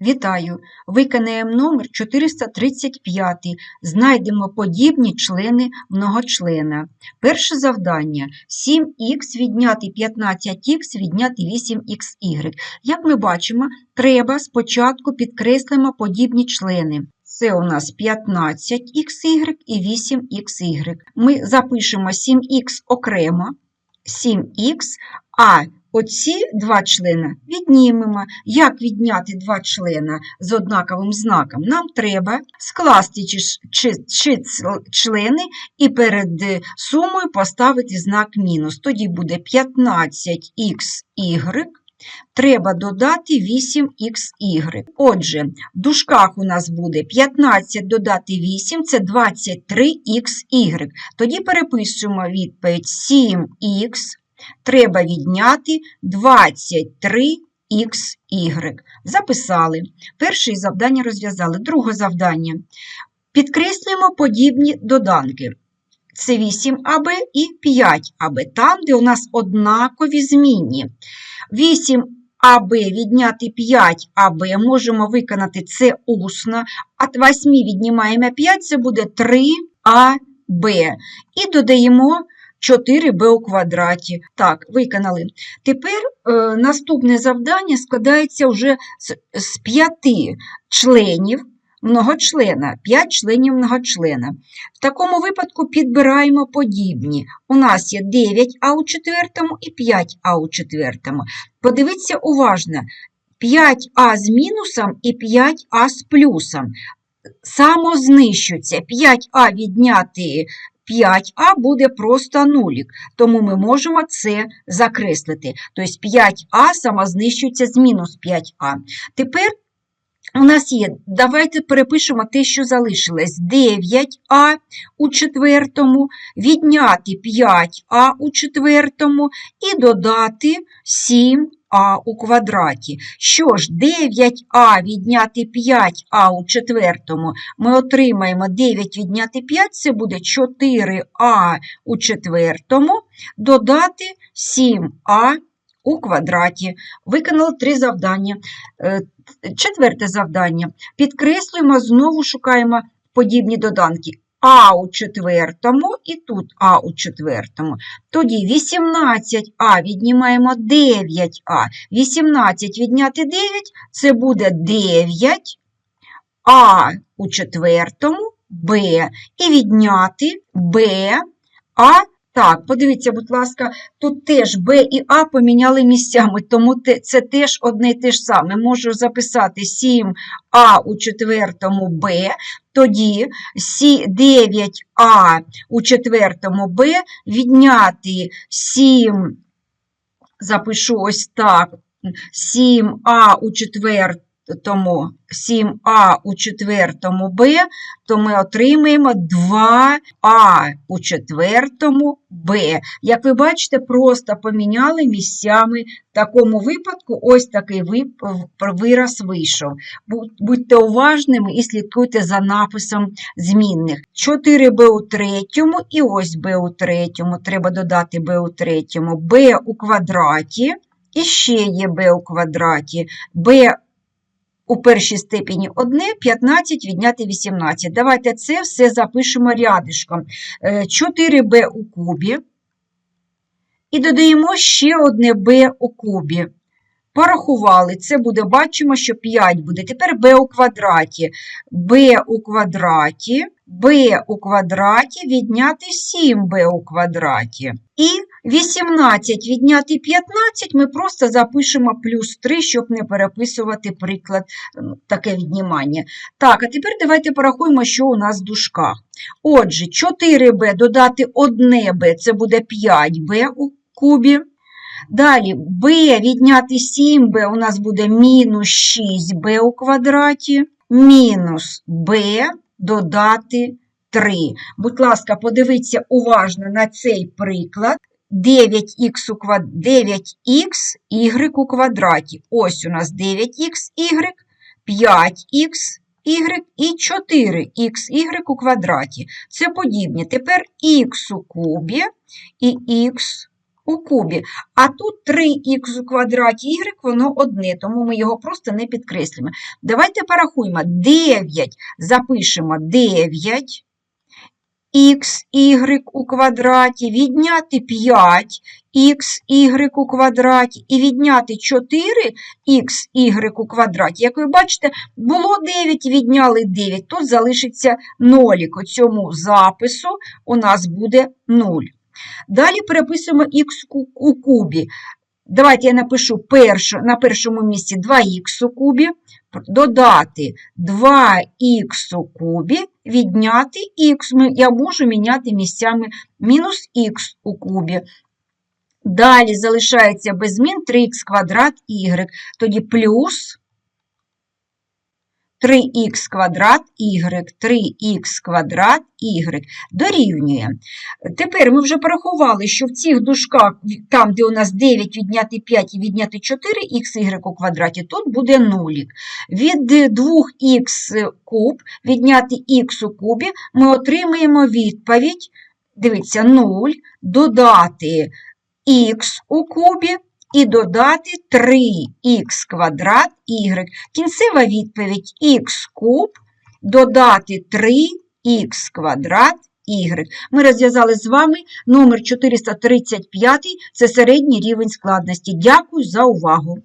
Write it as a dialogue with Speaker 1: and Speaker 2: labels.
Speaker 1: Вітаю! Виконаємо номер 435. Знайдемо подібні члени многочлена. Перше завдання. 7х відняти 15х відняти 8xy. Як ми бачимо, треба спочатку підкреслимо подібні члени. Це у нас 15xy і 8xy. Ми запишемо 7х окремо, 7х, а Оці два члена віднімемо. Як відняти два члена з однаковим знаком? Нам треба скласти чи, члени і перед е, сумою поставити знак мінус. Тоді буде 15xy. Треба додати 8xy. Отже, в дужках у нас буде 15 додати 8 це 23xy. Тоді переписуємо відповідь 7х треба відняти 23xy. Записали. Перше завдання розв'язали. Друге завдання. Підкреслюємо подібні доданки. Це 8АБ і 5АБ, там, де у нас однакові змінні. 8АБ відняти 5АБ можемо виконати це усно. От 8 віднімаємо 5, це буде 3АБ. І додаємо 4b у квадраті. Так, виконали. Тепер е, наступне завдання складається вже з, з п'яти членів многочлена, 5 членів многочлена. В такому випадку підбираємо подібні. У нас є 9а у четвертому і 5а у четвертому. Подивіться уважно. 5а з мінусом і 5а з плюсом. Самознищуться 5а відняти 5а буде просто нулік, тому ми можемо це закреслити. Тобто 5а самознищується з мінус 5а. Тепер у нас є, давайте перепишемо те, що залишилось. 9а у четвертому, відняти 5а у четвертому і додати 7 а у квадраті. Що ж, 9а відняти 5а у четвертому ми отримаємо 9 відняти 5, це буде 4а у четвертому, додати 7а у квадраті. Виконали три завдання. Е, четверте завдання. Підкреслюємо, знову шукаємо подібні доданки. А у четвертому і тут А у четвертому. Тоді 18А віднімаємо 9А. 18 відняти 9 це буде 9 А у четвертому Б. І відняти Б А. Так, подивіться, будь ласка, тут теж Б і А поміняли місцями, тому це теж одне і те ж саме. Можу записати 7А у четвертому Б, тоді 9А у четвертому Б відняти 7, запишу ось так, 7А у четвертому тому 7а у четвертому Б, то ми отримаємо 2а у четвертому Б. Як ви бачите, просто поміняли місцями. В такому випадку ось такий вираз вийшов. Будьте уважними і слідкуйте за написом змінних. 4b у третьому і ось b у третьому. Треба додати b у третьому, b у квадраті. І ще є b у квадраті, b у першій степені одне, 15 відняти 18. Давайте це все запишемо рядишком. 4b е, у кубі. І додаємо ще одне b у кубі. Порахували, це буде, бачимо, що 5 буде. Тепер b у квадраті. b у квадраті, b у квадраті відняти 7b у квадраті. І 18 відняти 15 ми просто запишемо плюс 3, щоб не переписувати приклад, таке віднімання. Так, а тепер давайте порахуємо, що у нас в дужках. Отже, 4b додати 1b це буде 5b у кубі. Далі b відняти 7b у нас буде мінус 6b у квадраті, мінус b додати 3. Будь ласка, подивіться уважно на цей приклад. 9х у квад... 9х y у квадраті. Ось у нас 9х, 5х y і 4х у квадраті. Це подібні. Тепер х у кубі і х у кубі. А тут 3х у квадраті y, воно одне, тому ми його просто не підкреслюємо. Давайте порахуємо. 9 запишемо 9 xy у квадраті, відняти 5 xy у квадраті і відняти 4xy у квадраті. Як ви бачите, було 9, відняли 9, тут залишиться нолік. У цьому запису у нас буде 0. Далі переписуємо х у кубі. Давайте я напишу першу, на першому місці 2х у кубі, додати 2х у кубі, відняти х. Я можу міняти місцями мінус х у кубі. Далі залишається без змін 3х квадрат y, тоді плюс 3х квадрат y, 3х квадрат y дорівнює. Тепер ми вже порахували, що в цих дужках, там, де у нас 9 відняти 5 і відняти 4 xy у квадраті, тут буде нулік. Від 2х куб відняти х у кубі ми отримаємо відповідь, дивіться, 0, додати х у кубі і додати 3х квадрат y. Кінцева відповідь х куб додати 3х квадрат y. Ми розв'язали з вами номер 435, це середній рівень складності. Дякую за увагу.